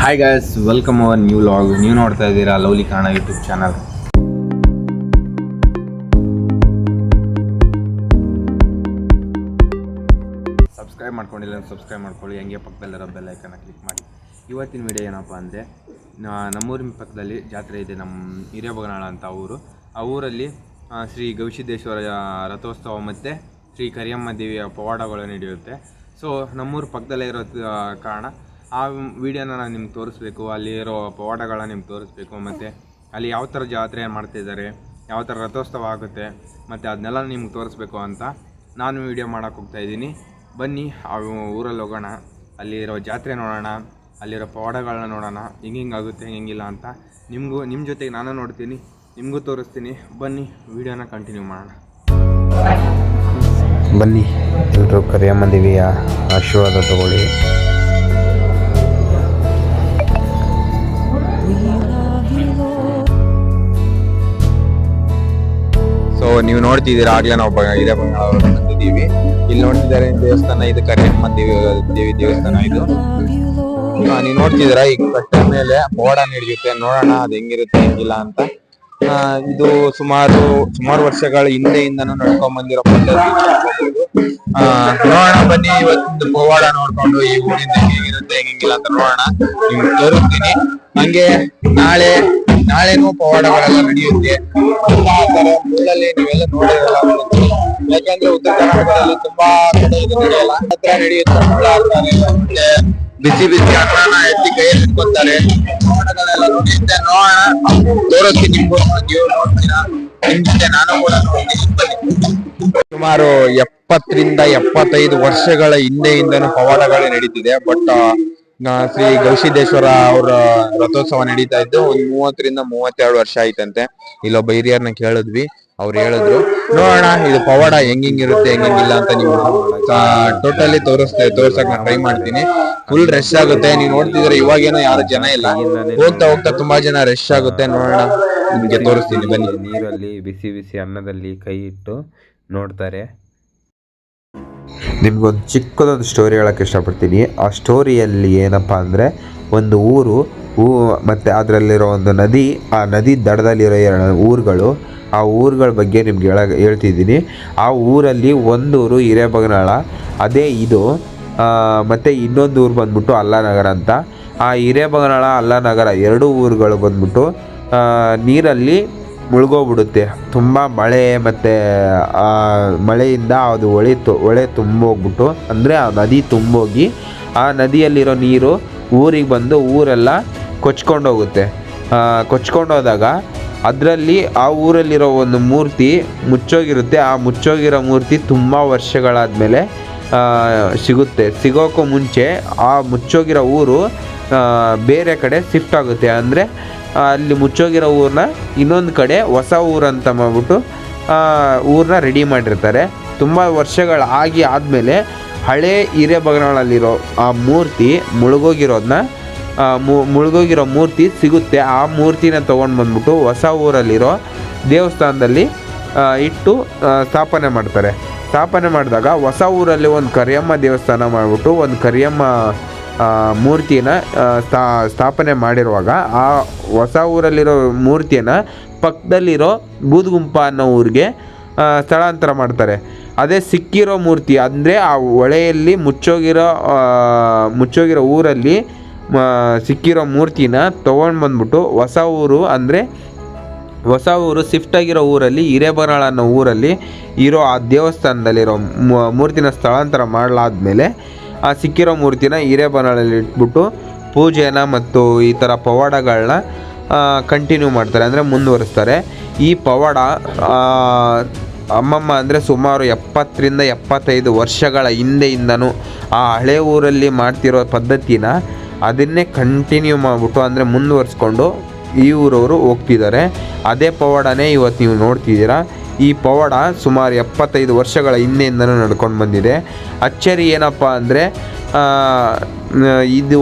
Hi guys welcome our new vlog ನೀವು ನೋಡ್ತಾ ಇದ್ದೀರಾ? ಲವ್ಲಿ ಕಾಣ ಯೂಟ್ಯೂಬ್ ಚಾನಲ್ ಸಬ್ಸ್ಕ್ರೈಬ್ ಮಾಡ್ಕೊಂಡಿಲ್ಲ ಸಬ್ಸ್ಕ್ರೈಬ್ ಮಾಡ್ಕೊಳ್ಳಿ. ಹಂಗೆ ಪಕ್ಕದಲ್ಲಿರೋ ಬೆಲ್ ಐಕನ್ನ ಕ್ಲಿಕ್ ಮಾಡಿ. ಇವತ್ತಿನ ವಿಡಿಯೋ ಏನಪ್ಪ ಅಂದರೆ ನಮ್ಮೂರಿನ ಪಕ್ಕದಲ್ಲಿ ಜಾತ್ರೆ ಇದೆ ನಮ್ಮ ಹಿರಿಯಬಗನಾಳ ಅಂತ ಊರು. ಆ ಊರಲ್ಲಿ ಶ್ರೀ ಗವಿಸಿದ್ದೇಶ್ವರ ರಥೋತ್ಸವ ಮತ್ತು ಶ್ರೀ ಕರಿಯಮ್ಮ ದೇವಿಯ ಪವಾಡಗಳು ನಡೆಯುತ್ತೆ. ಸೊ ನಮ್ಮೂರು ಪಕ್ಕದಲ್ಲೇ ಇರೋ ಕಾರಣ ಆ ವಿಡಿಯೋನ ನಾನು ನಿಮ್ಗೆ ತೋರಿಸ್ಬೇಕು ಅಲ್ಲಿರೋ ಪವಾಡಗಳನ್ನ ನಿಮ್ಗೆ ತೋರಿಸ್ಬೇಕು, ಮತ್ತು ಅಲ್ಲಿ ಯಾವ ಥರ ಜಾತ್ರೆ ಮಾಡ್ತಿದ್ದಾರೆ ಯಾವ ಥರ ರಥೋತ್ಸವ ಆಗುತ್ತೆ, ಮತ್ತು ಅದನ್ನೆಲ್ಲ ನಿಮ್ಗೆ ತೋರಿಸ್ಬೇಕು ಅಂತ ನಾನು ವಿಡಿಯೋ ಮಾಡೋಕ್ಕೆ ಹೋಗ್ತಾ ಇದ್ದೀನಿ. ಬನ್ನಿ, ಆ ಊರಲ್ಲಿ ಹೋಗೋಣ ಅಲ್ಲಿರೋ ಜಾತ್ರೆ ನೋಡೋಣ ಅಲ್ಲಿರೋ ಪವಾಡಗಳನ್ನ ನೋಡೋಣ, ಹಿಂಗೆ ಹಿಂಗೆ ಆಗುತ್ತೆ ಹಿಂಗಿಲ್ಲ ಅಂತ ನಿಮಗೂ ನಿಮ್ಮ ಜೊತೆಗೆ ನಾನು ನೋಡ್ತೀನಿ, ನಿಮಗೂ ತೋರಿಸ್ತೀನಿ. ಬನ್ನಿ, ವಿಡಿಯೋನ ಕಂಟಿನ್ಯೂ ಮಾಡೋಣ. ಬನ್ನಿ ಎಲ್ಲರೂ ಕರಿಯಮ್ಮ ದೇವಿಯ ಆಶೀರ್ವಾದ ತಗೊಳ್ಳಿ. ನೀವು ನೋಡ್ತಿದ್ದೀರಾ, ಆಗ್ಲೇ ನಾವು ಇದೇ ಬಂದಿದ್ದೀವಿ. ಇಲ್ಲಿ ನೋಡ್ತಿದ್ದಾರೆ ದೇವಸ್ಥಾನ ಇದು ಕರಿಯಮ್ಮ ದೇವಿ ದೇವಿ ದೇವಸ್ಥಾನ ಇದು. ನೀವು ನೋಡ್ತಿದ್ದೀರಾ ಈ ಕಟ್ಟೆ ಮೇಲೆ ಪವಾಡ ನಡೆಯುತ್ತೆ ನೋಡೋಣ ಅದು ಹೆಂಗಿರುತ್ತೆ, ಹೆಂಗಿಲ್ಲ ಅಂತ. ಇದು ಸುಮಾರು ಸುಮಾರು ವರ್ಷಗಳ ಹಿಂದೆಯಿಂದನೂ ನಡ್ಕೊಂಡ್ ಬಂದಿರೋ ನೋಡೋಣ ಬನ್ನಿ ಇವತ್ತು ಪವಾಡ ನೋಡ್ಕೊಂಡು ಈ ಊರಿಂದ ಹೇಗಿರುತ್ತೆ, ಹೆಂಗಿಲ್ಲ ಅಂತ ನೋಡೋಣ. ನಿಮ್ಗೆ ತೋರಿಸ್ತೀನಿ. ಹಂಗೆ ನಾಳೆ ನಾಳೆನೂ ಪವಾಡಗಳೆಲ್ಲ ನಡೆಯುತ್ತೆ. ತುಂಬಾ ತರ ಊರಲ್ಲಿ ನೀವೆಲ್ಲ ನೋಡಿರಲ್ಲ ಯಾಕಂದ್ರೆ ಉತ್ತರ ಕರ್ನಾಟಕದಲ್ಲಿ ತುಂಬಾ ಕಡೆ ಇದು ನಡೆಯಲ್ಲ. ಹತ್ರ ನಡೆಯುತ್ತೆ. ಮತ್ತೆ ಬಿಸಿ ಬಿಸಿ ಅನ್ನನ ಎತ್ತಿ ಕೈಯಲ್ಲಿ ಇಟ್ಕೊತಾರೆ ಪವಾಡಗಳೆಲ್ಲ ನೋಡಿದ್ದೆ. ನೋಡೋಣ. ತೋರಿಸ್ತೀನಿ ನಿಮ್ಗೂ. ನೀವು ನೋಡ್ತೀರಾ? ನಾನು ಕೂಡ. ಸುಮಾರು ಎಪ್ಪತ್ತರಿಂದ ಎಪ್ಪತ್ತೈದು ವರ್ಷಗಳ ಹಿಂದೆಯಿಂದನೂ ಪವಾಡಗಳೇ ನಡೀತಿದೆ. ಬಟ್ ಶ್ರೀ ಗವಿಸಿದ್ದೇಶ್ವರ ಅವರ ರಥೋತ್ಸವ ನಡೀತಾ ಇದ್ದು ಒಂದ್ ಮೂವತ್ತರಿಂದ ಮೂವತ್ತೆರಡು ವರ್ಷ ಆಯ್ತಂತೆ. ಇಲ್ಲೊಬ್ಬ ಹಿರಿಯರ್ನ ಕೇಳಿದ್ವಿ. ಅವ್ರು ಹೇಳಿದ್ರು, ನೋಡೋಣ, ಇದು ಪವಾಡ ಹೆಂಗ್ ಹೆಂಗಿರುತ್ತೆ ಹೆಂಗ್ ಹೆಂಗಿಲ್ಲ ಅಂತ ನೀವು ಟೋಟಲಿ ತೋರಿಸ್ತೇ, ತೋರ್ಸಕ್ ನಾನು ಟ್ರೈ ಮಾಡ್ತೀನಿ. ಫುಲ್ ರಶ್ ಆಗುತ್ತೆ. ನೀವು ನೋಡ್ತಿದ್ರೆ ಇವಾಗೇನೋ ಯಾರು ಜನ ಇಲ್ಲ. ಹೋಗ್ತಾ ಹೋಗ್ತಾ ತುಂಬಾ ಜನ ರಶ್ ಆಗುತ್ತೆ. ನೋಡೋಣ, ನಿಮ್ಗೆ ತೋರಿಸ್ತೀನಿ. ಬನ್ನಿ. ನೀರಲ್ಲಿ ಬಿಸಿ ಬಿಸಿ ಅನ್ನದಲ್ಲಿ ಕೈ ಇಟ್ಟು ನೋಡ್ತಾರೆ. ನಿಮ್ಗೊಂದು ಚಿಕ್ಕದೊಂದು ಸ್ಟೋರಿ ಹೇಳೋಕ್ಕೆ ಇಷ್ಟಪಡ್ತೀನಿ. ಆ ಸ್ಟೋರಿಯಲ್ಲಿ ಏನಪ್ಪ ಅಂದರೆ ಒಂದು ಊರು, ಊ ಮತ್ತು ಅದರಲ್ಲಿರೋ ಒಂದು ನದಿ, ಆ ನದಿ ದಡದಲ್ಲಿರೋ ಎರಡು ಊರುಗಳು, ಆ ಊರುಗಳ ಬಗ್ಗೆ ನಿಮ್ಗೆ ಹೇಳ, ಹೇಳ್ತಿದ್ದೀನಿ. ಆ ಊರಲ್ಲಿ ಒಂದೂರು ಹಿರೇಬಗನಾಳ, ಅದೇ ಇದು ಮತ್ತು ಇನ್ನೊಂದು ಊರು ಬಂದ್ಬಿಟ್ಟು ಅಲ್ಲಾನಗರ ಅಂತ. ಆ ಹಿರೇಬಗನಾಳ, ಅಲ್ಲಾನಗರ ಎರಡು ಊರುಗಳು ಬಂದ್ಬಿಟ್ಟು ನೀರಲ್ಲಿ ಮುಳುಗೋಗ್ಬಿಡುತ್ತೆ. ತುಂಬ ಮಳೆ ಮತ್ತು, ಆ, ಮಳೆಯಿಂದ ಅದು ಹೊಳೆ ತು, ಹೊಳೆ ತುಂಬೋಗ್ಬಿಟ್ಟು, ಅಂದರೆ ಆ ನದಿ ತುಂಬೋಗಿ, ಆ ನದಿಯಲ್ಲಿರೋ ನೀರು ಊರಿಗೆ ಬಂದು ಊರೆಲ್ಲ ಕೊಚ್ಕೊಂಡೋಗುತ್ತೆ. ಕೊಚ್ಕೊಂಡೋದಾಗ ಅದರಲ್ಲಿ ಆ ಊರಲ್ಲಿರೋ ಒಂದು ಮೂರ್ತಿ ಮುಚ್ಚೋಗಿರುತ್ತೆ. ಆ ಮುಚ್ಚೋಗಿರೋ ಮೂರ್ತಿ ತುಂಬ ವರ್ಷಗಳಾದಮೇಲೆ ಸಿಗುತ್ತೆ. ಸಿಗೋಕ್ಕೂ ಮುಂಚೆ ಆ ಮುಚ್ಚೋಗಿರೋ ಊರು ಬೇರೆ ಕಡೆ ಶಿಫ್ಟ್ ಆಗುತ್ತೆ. ಅಂದರೆ ಅಲ್ಲಿ ಮುಚ್ಚೋಗಿರೋ ಊರನ್ನ ಇನ್ನೊಂದು ಕಡೆ ಹೊಸ ಊರಂತ ಮಾಡ್ಬಿಟ್ಟು ಊರನ್ನ ರೆಡಿ ಮಾಡಿರ್ತಾರೆ. ತುಂಬ ವರ್ಷಗಳಾಗಿ ಆದಮೇಲೆ ಹಳೆ ಹಿರೇಬಗನಾಳಲ್ಲಿರೋ ಆ ಮೂರ್ತಿ ಮುಳುಗೋಗಿರೋದನ್ನ ಮುಳುಗೋಗಿರೋ ಮೂರ್ತಿ ಸಿಗುತ್ತೆ. ಆ ಮೂರ್ತಿನ ತೊಗೊಂಡು ಬಂದ್ಬಿಟ್ಟು ಹೊಸ ಊರಲ್ಲಿರೋ ದೇವಸ್ಥಾನದಲ್ಲಿ ಇಟ್ಟು ಸ್ಥಾಪನೆ ಮಾಡ್ತಾರೆ. ಸ್ಥಾಪನೆ ಮಾಡಿದಾಗ ಹೊಸ ಊರಲ್ಲಿ ಒಂದು ಕರಿಯಮ್ಮ ದೇವಸ್ಥಾನ ಮಾಡಿಬಿಟ್ಟು, ಒಂದು ಕರಿಯಮ್ಮ ಆ, ಮೂರ್ತಿನ ಸ್ಥಾ ಸ್ಥಾಪನೆ ಮಾಡಿರುವಾಗ ಆ ಹೊಸ ಊರಲ್ಲಿರೋ ಮೂರ್ತಿಯನ್ನು ಪಕ್ಕದಲ್ಲಿರೋ ಬೂದ್ಗುಂಪ ಅನ್ನೋ ಊರಿಗೆ ಸ್ಥಳಾಂತರ ಮಾಡ್ತಾರೆ. ಅದೇ ಸಿಕ್ಕಿರೋ ಮೂರ್ತಿ ಅಂದರೆ ಆ ಹೊಳೆಯಲ್ಲಿ ಮುಚ್ಚೋಗಿರೋ ಮುಚ್ಚೋಗಿರೋ ಊರಲ್ಲಿ ಸಿಕ್ಕಿರೋ ಮೂರ್ತಿನ ತೊಗೊಂಡು ಬಂದ್ಬಿಟ್ಟು ಹೊಸ ಊರು ಅಂದರೆ ಹೊಸ ಊರು ಶಿಫ್ಟ್ ಆಗಿರೋ ಊರಲ್ಲಿ ಹಿರೇಬರಾಳ ಅನ್ನೋ ಊರಲ್ಲಿ ಇರೋ ಆ ದೇವಸ್ಥಾನದಲ್ಲಿರೋ ಮೂರ್ತಿನ ಸ್ಥಳಾಂತರ ಮಾಡಲಾದ್ಮೇಲೆ ಆ ಸಿಕ್ಕಿರೋ ಮೂರ್ತಿನ ಹಿರೇಬನಳಲ್ಲಿ ಇಟ್ಬಿಟ್ಟು ಪೂಜೆನ ಮತ್ತು ಈ ಥರ ಪವಾಡಗಳನ್ನ ಕಂಟಿನ್ಯೂ ಮಾಡ್ತಾರೆ, ಅಂದರೆ ಮುಂದುವರಿಸ್ತಾರೆ. ಈ ಪವಾಡ ಅಮ್ಮಮ್ಮ ಅಂದರೆ ಸುಮಾರು ಎಪ್ಪತ್ತರಿಂದ ಎಪ್ಪತ್ತೈದು ವರ್ಷಗಳ ಹಿಂದೆಯಿಂದನೂ ಆ ಹಳೆ ಊರಲ್ಲಿ ಮಾಡ್ತಿರೋ ಪದ್ಧತಿನ ಅದನ್ನೇ ಕಂಟಿನ್ಯೂ ಮಾಡಿಬಿಟ್ಟು ಅಂದರೆ ಮುಂದುವರಿಸ್ಕೊಂಡು ಈ ಊರವರು ಹೋಗ್ತಿದ್ದಾರೆ. ಅದೇ ಪವಾಡನೇ ಇವತ್ತು ನೀವು ನೋಡ್ತಿದ್ದೀರಾ. ಈ ಪವಾಡ ಸುಮಾರು ಎಪ್ಪತ್ತೈದು ವರ್ಷಗಳ ಹಿಂದೆಯಿಂದನೂ ನಡ್ಕೊಂಡು ಬಂದಿದೆ. ಅಚ್ಚರಿ ಏನಪ್ಪ ಅಂದರೆ ಇದು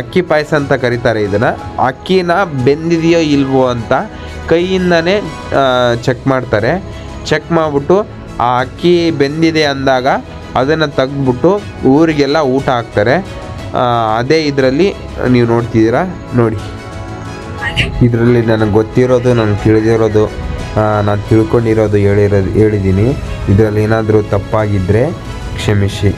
ಅಕ್ಕಿ ಪಾಯಸ ಅಂತ ಕರೀತಾರೆ ಇದನ್ನು. ಅಕ್ಕಿನ ಬೆಂದಿದೆಯೋ ಇಲ್ವೋ ಅಂತ ಕೈಯಿಂದನೇ ಚೆಕ್ ಮಾಡ್ತಾರೆ. ಚೆಕ್ ಮಾಡಿಬಿಟ್ಟು ಆ ಅಕ್ಕಿ ಬೆಂದಿದೆ ಅಂದಾಗ ಅದನ್ನು ತೆಗ್ದುಬಿಟ್ಟು ಊರಿಗೆಲ್ಲ ಊಟ ಹಾಕ್ತಾರೆ. ಅದೇ ಇದರಲ್ಲಿ ನೀವು ನೋಡ್ತಿದ್ದೀರಾ? ನೋಡಿ. ಇದರಲ್ಲಿ ನನಗೆ ಗೊತ್ತಿರೋದು ನನಗೆ ತಿಳಿದಿರೋದು ನಾನು ತಿಳ್ಕೊಂಡಿರೋದು ಹೇಳಿರೋದು ಹೇಳಿದ್ದೀನಿ ಇದರಲ್ಲಿ ಏನಾದರೂ ತಪ್ಪಾಗಿದ್ದರೆ ಕ್ಷಮಿಸಿ.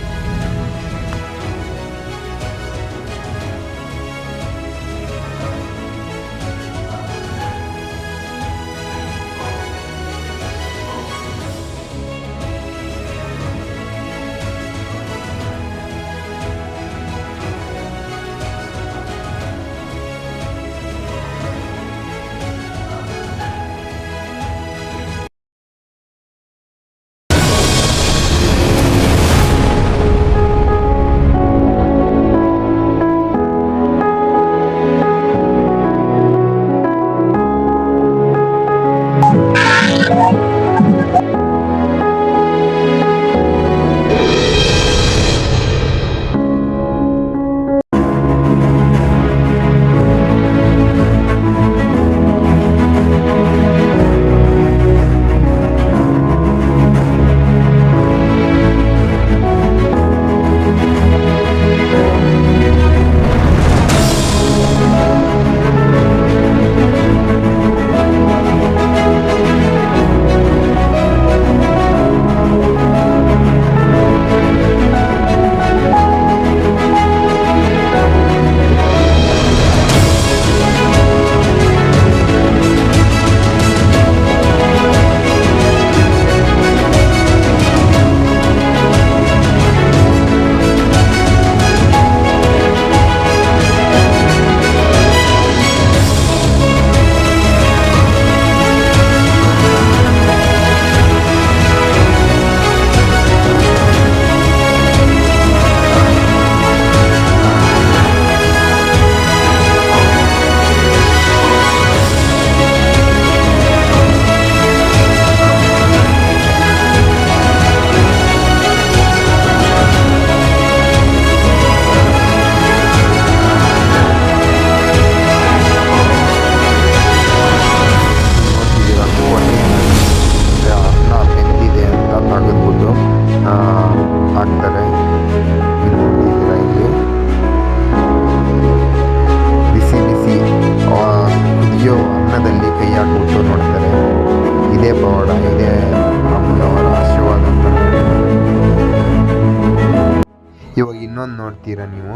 ಇವಾಗ ಇನ್ನೊಂದು ನೋಡ್ತೀರಾ ನೀವು?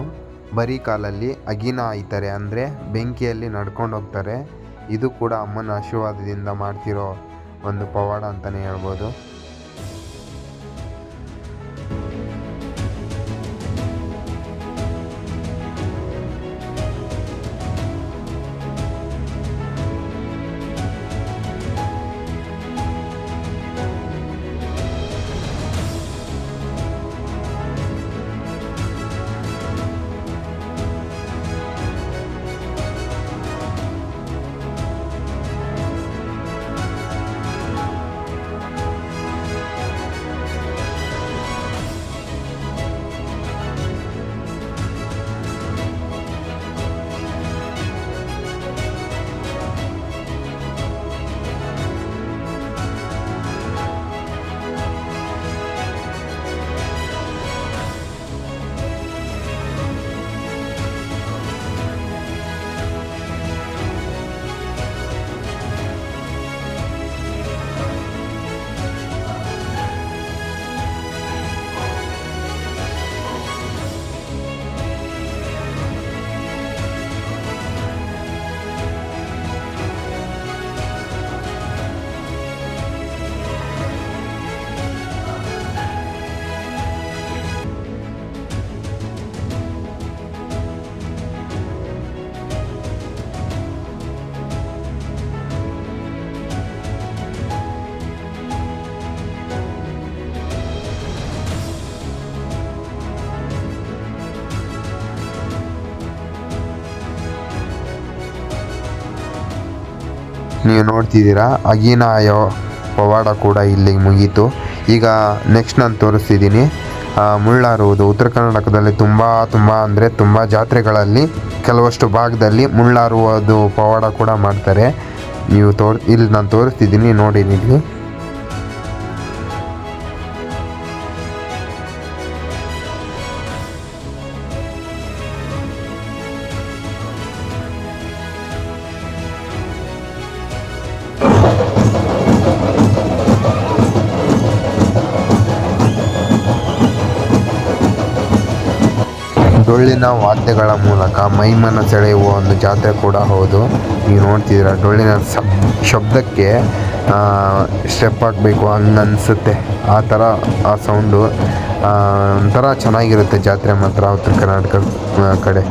ಬರೀ ಕಾಲಲ್ಲಿ ಅಗಿನ ಆಯ್ತಾರೆ ಅಂದರೆ ಬೆಂಕಿಯಲ್ಲಿ ನಡ್ಕೊಂಡು ಹೋಗ್ತಾರೆ. ಇದು ಕೂಡ ಅಮ್ಮನ ಆಶೀರ್ವಾದದಿಂದ ಮಾಡ್ತಿರೋ ಒಂದು ಪವಾಡ ಅಂತಲೇ ಹೇಳ್ಬೋದು. ನೀವು ನೋಡ್ತಿದ್ದೀರಾ? ಅಗಿನಾಯೋ ಪವಾಡ ಕೂಡ ಇಲ್ಲಿ ಮುಗೀತು. ಈಗ ನೆಕ್ಸ್ಟ್ ನಾನು ತೋರಿಸ್ತಿದ್ದೀನಿ. ಮುಳ್ಳಾರುವುದು ಉತ್ತರ ಕರ್ನಾಟಕದಲ್ಲಿ ತುಂಬ ತುಂಬ ಅಂದರೆ ತುಂಬ ಜಾತ್ರೆಗಳಲ್ಲಿ ಕೆಲವಷ್ಟು ಭಾಗದಲ್ಲಿ ಮುಳ್ಳಾರುವುದು ಪವಾಡ ಕೂಡ ಮಾಡ್ತಾರೆ. ನೀವು ತೋರ್ ಇಲ್ಲಿ ನಾನು ತೋರಿಸ್ತಿದ್ದೀನಿ ನೋಡಿ ಇಲ್ಲಿ ಡೊಳ್ಳಿನ ವಾದ್ಯಗಳ ಮೂಲಕ ಮೈಮನ ಸೆಳೆಯುವ ಒಂದು ಜಾತ್ರೆ ಕೂಡ ಹೌದು. ನೀವು ನೋಡ್ತಿದ್ದೀರ, ಡೊಳ್ಳಿನ ಸಬ್, ಶಬ್ದಕ್ಕೆ ಸ್ಟೆಪ್ ಹಾಕಬೇಕು ಹಂಗೆ ಅನಿಸುತ್ತೆ ಆ ಥರ ಆ ಸೌಂಡು ಒಂಥರ ಚೆನ್ನಾಗಿರುತ್ತೆ ಜಾತ್ರೆ ಮಾತ್ರ ಉತ್ತರ ಕರ್ನಾಟಕ ಕಡೆ.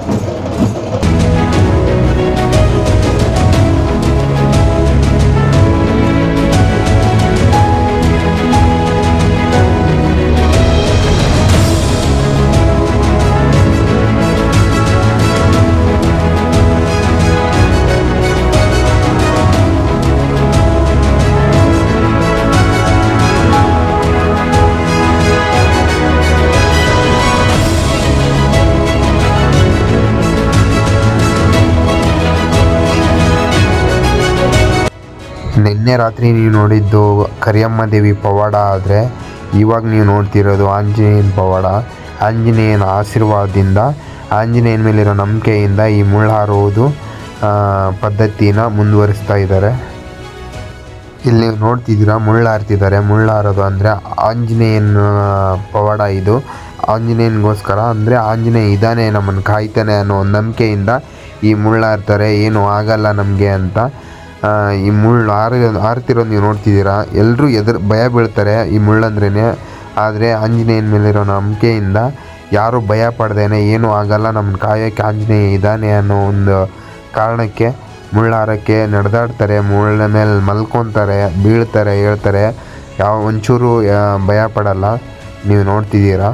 ನಿನ್ನೆ ರಾತ್ರಿ ನೀವು ನೋಡಿದ್ದು ಕರಿಯಮ್ಮ ದೇವಿ ಪವಾಡ ಆದರೆ ಇವಾಗ ನೀವು ನೋಡ್ತಿರೋದು ಆಂಜನೇಯನ ಪವಾಡ. ಆಂಜನೇಯನ ಆಶೀರ್ವಾದದಿಂದ, ಆಂಜನೇಯನ ಮೇಲಿರೋ ನಂಬಿಕೆಯಿಂದ ಈ ಮುಳ್ಳು ಹಾರುವುದು ಪದ್ಧತಿನ ಮುಂದುವರಿಸ್ತಾ ಇದ್ದಾರೆ. ಇಲ್ಲಿ ನೀವು ನೋಡ್ತಿದ್ದೀರಾ ಮುಳ್ಳು ಹಾರ್ತಿದ್ದಾರೆ ಮುಳ್ಳು ಹಾರೋದು ಅಂದರೆ ಆಂಜನೇಯನ ಪವಾಡ ಇದು. ಆಂಜನೇಯನಿಗೋಸ್ಕರ ಅಂದರೆ ಆಂಜನೇಯ ಇದ್ದಾನೆ ನಮ್ಮನ್ನು ಕಾಯ್ತಾನೆ ಅನ್ನೋ ನಂಬಿಕೆಯಿಂದ ಈ ಮುಳ್ಳು ಹಾರ್ತಾರೆ ಏನು ಆಗಲ್ಲ ನಮಗೆ ಅಂತ ಈ ಮುಳ್ಳು ಹಾರಿ ಹಾರ್ತಿರೋದು ನೀವು ನೋಡ್ತಿದ್ದೀರಾ? ಎಲ್ಲರೂ ಎದುರು, ಭಯ ಬೀಳ್ತಾರೆ ಈ ಮುಳ್ಳಂದ್ರೇ ಆದರೆ ಆಂಜನೇಯನ ಮೇಲಿರೋ ನಂಬಿಕೆಯಿಂದ ಯಾರೂ ಭಯ ಪಡ್ದೇನೆ, ಏನೂ ಆಗಲ್ಲ ನಮ್ಮ ಕಾಯೋಕ್ಕೆ ಆಂಜನೇಯ ಇದ್ದಾನೆ ಅನ್ನೋ ಒಂದು ಕಾರಣಕ್ಕೆ ಮುಳ್ಳಾರಕ್ಕೆ ನಡೆದಾಡ್ತಾರೆ. ಮುಳ್ಳ ಮೇಲೆ ಮಲ್ಕೊತಾರೆ, ಬೀಳ್ತಾರೆ, ಹೇಳ್ತಾರೆ. ಯಾವ ಒಂಚೂರು ಭಯ ಪಡಲ್ಲ. ನೀವು ನೋಡ್ತಿದ್ದೀರಾ?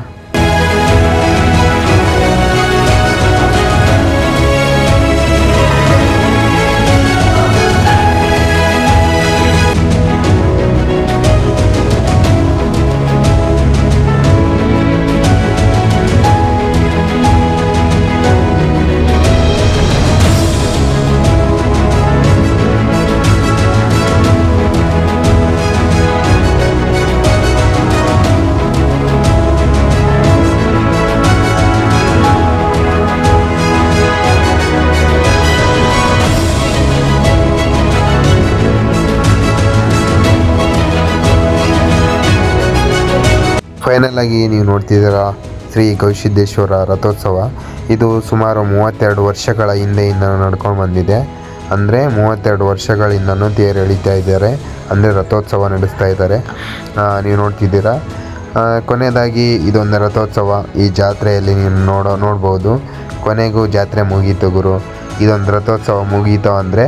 ಫೈನಲ್ ಆಗಿ ನೀವು ನೋಡ್ತಿದ್ದೀರಾ ಶ್ರೀ ಗವಿಸಿದ್ದೇಶ್ವರ ರಥೋತ್ಸವ. ಇದು ಸುಮಾರು ಮೂವತ್ತೆರಡು ವರ್ಷಗಳ ಹಿಂದೆಯಿಂದ ನಡ್ಕೊಂಡು ಬಂದಿದೆ. ಅಂದರೆ ಮೂವತ್ತೆರಡು ವರ್ಷಗಳಿಂದನೂ ತೇರು ಎಳಿತಾ ಇದ್ದಾರೆ. ಅಂದರೆ ರಥೋತ್ಸವ ನಡೆಸ್ತಾ ಇದ್ದಾರೆ. ನೀವು ನೋಡ್ತಿದ್ದೀರಾ? ಕೊನೆಯದಾಗಿ ಇದೊಂದು ರಥೋತ್ಸವ. ಈ ಜಾತ್ರೆಯಲ್ಲಿ ನೀವು ನೋಡೋ, ನೋಡ್ಬೋದು. ಕೊನೆಗೂ ಜಾತ್ರೆ ಮುಗೀತು ಗುರು. ಇದೊಂದು ರಥೋತ್ಸವ ಮುಗೀತು ಅಂದರೆ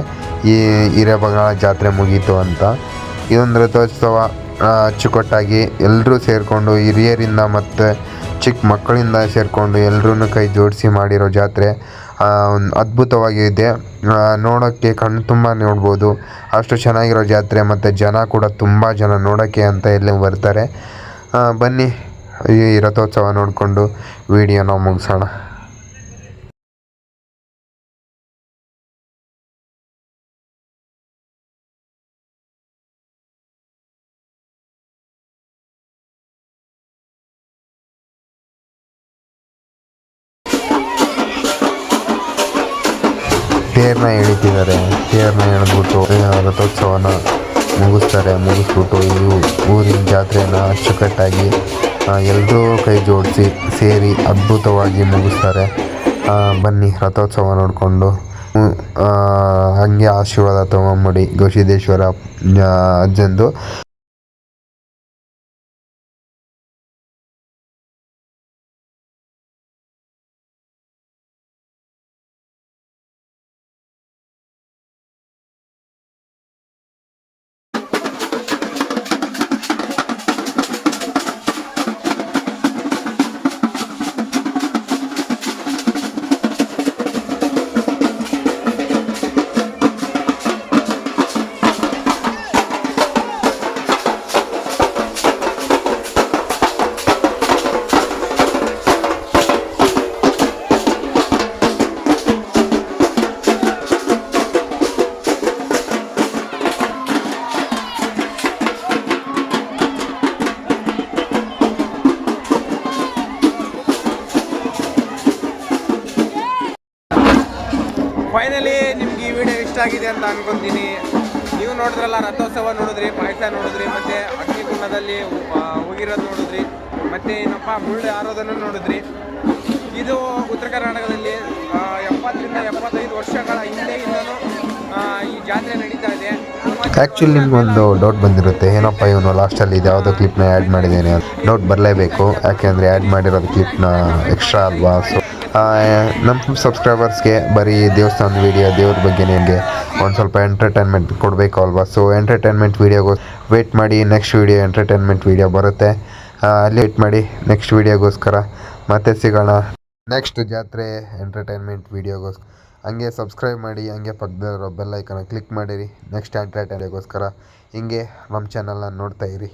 ಈ ಹಿರೇಬಗಳ ಜಾತ್ರೆ ಮುಗೀತು ಅಂತ. ಇದೊಂದು ರಥೋತ್ಸವ ಅಚ್ಚುಕಟ್ಟಾಗಿ ಎಲ್ಲರೂ ಸೇರಿಕೊಂಡು ಹಿರಿಯರಿಂದ ಮತ್ತು ಚಿಕ್ಕ ಮಕ್ಕಳಿಂದ ಸೇರಿಕೊಂಡು ಎಲ್ಲರೂ ಕೈ ಜೋಡಿಸಿ ಮಾಡಿರೋ ಜಾತ್ರೆ ಒಂದು ಅದ್ಭುತವಾಗಿದೆ. ನೋಡೋಕ್ಕೆ ಕಣ್ಣು ತುಂಬ ನೋಡ್ಬೋದು. ಅಷ್ಟು ಚೆನ್ನಾಗಿರೋ ಜಾತ್ರೆ ಮತ್ತು ಜನ ಕೂಡ ತುಂಬ ಜನ ನೋಡೋಕ್ಕೆ ಅಂತ ಇಲ್ಲಿ ಬರ್ತಾರೆ. ಬನ್ನಿ ಈ ರಥೋತ್ಸವ ನೋಡಿಕೊಂಡು, ವಿಡಿಯೋನ ಮುಗಿಸೋಣ. ತೇರನ್ನ ಎಳಿತಿದ್ದಾರೆ ತೇರನ್ನ ಎಳೆದ್ಬಿಟ್ಟು ರಥೋತ್ಸವನ ಮುಗಿಸ್ತಾರೆ, ಮುಗಿಸ್ಬಿಟ್ಟು ಊ- ಊರಿನ ಜಾತ್ರೆನ ಅಚ್ಚುಕಟ್ಟಾಗಿ ಎಲ್ಲರೂ ಕೈ ಜೋಡಿಸಿ ಸೇರಿ ಅದ್ಭುತವಾಗಿ ಮುಗಿಸ್ತಾರೆ. ಬನ್ನಿ ರಥೋತ್ಸವ ನೋಡಿಕೊಂಡು. ಹಾಗೆ ಆಶೀರ್ವಾದ ತೊಗೊಂಬಿಡಿ ಗವಿಸಿದ್ದೇಶ್ವರ ಅಜ್ಜಂದು. ಅಗ್ನಿಕುಂಡದಲ್ಲಿ ನೋಡಿದ್ರಿ. ಇದು ಉತ್ತರ ಕರ್ನಾಟಕದಲ್ಲಿ ಎಪ್ಪತ್ತರಿಂದ ಎಪ್ಪತ್ತೈದು ವರ್ಷಗಳ ಹಿಂದೆಯಿಂದಲೂ ಈ ಜಾತ್ರೆ ನಡೀತಾ ಇದೆ. ಆ್ಯಕ್ಚುಲಿ ನಿಮ್ಗೊಂದು ಡೌಟ್ ಬಂದಿರುತ್ತೆ. ಏನಪ್ಪ ಇವನು ಲಾಸ್ಟಲ್ಲಿ ಇದು ಯಾವುದೋ ಕ್ಲಿಪ್ನ ಆ್ಯಡ್ ಮಾಡಿದ್ದೇನೆ ಡೌಟ್ ಬರಲೇಬೇಕು. ಯಾಕೆಂದರೆ ಆ್ಯಡ್ ಮಾಡಿರೋದು ಕ್ಲಿಪ್ನ ಎಕ್ಸ್ಟ್ರಾ ಅಲ್ವಾ? ಸೊ ನಮ್ಮ ಸಬ್ಸ್ಕ್ರೈಬರ್ಸ್ಗೆ ಬರೀ ದೇವಸ್ಥಾನದ ವೀಡಿಯೋ ದೇವ್ರ ಬಗ್ಗೆ ನಿಮಗೆ ಒಂದು ಸ್ವಲ್ಪ ಎಂಟರ್ಟೈನ್ಮೆಂಟ್ ಕೊಡಬೇಕು ಅಲ್ವಾ? ಸೊ ಎಂಟರ್ಟೈನ್ಮೆಂಟ್ ವೀಡಿಯೋಗೂ ವೇಟ್ ಮಾಡಿ ನೆಕ್ಸ್ಟ್ ವೀಡಿಯೋ ಎಂಟರ್ಟೈನ್ಮೆಂಟ್ ವೀಡಿಯೋ ಬರುತ್ತೆ. ವೆಯ್ಟ್ ಮಾಡಿ ನೆಕ್ಸ್ಟ್ ವೀಡಿಯೋಗೋಸ್ಕರ ಮತ್ತೆ ಸಿಗೋಣ. ನೆಕ್ಸ್ಟ್ ಜಾತ್ರೆ ಎಂಟರ್ಟೈನ್ಮೆಂಟ್ ವೀಡಿಯೋಗೋಸ್ಕರ ಹಂಗೆ ಸಬ್ಸ್ಕ್ರೈಬ್ ಮಾಡಿ, ಹಂಗೆ ಪಕ್ಕದಲ್ಲಿರೋ ಬೆಲ್ ಐಕನ ಕ್ಲಿಕ್ ಮಾಡಿರಿ. ನೆಕ್ಸ್ಟ್ ಎಂಟರ್ಟೈನ್ಗೋಸ್ಕರ ಹಿಂಗೆ ನಮ್ಮ ಚಾನಲ್ನ ನೋಡ್ತಾ ಇರಿ.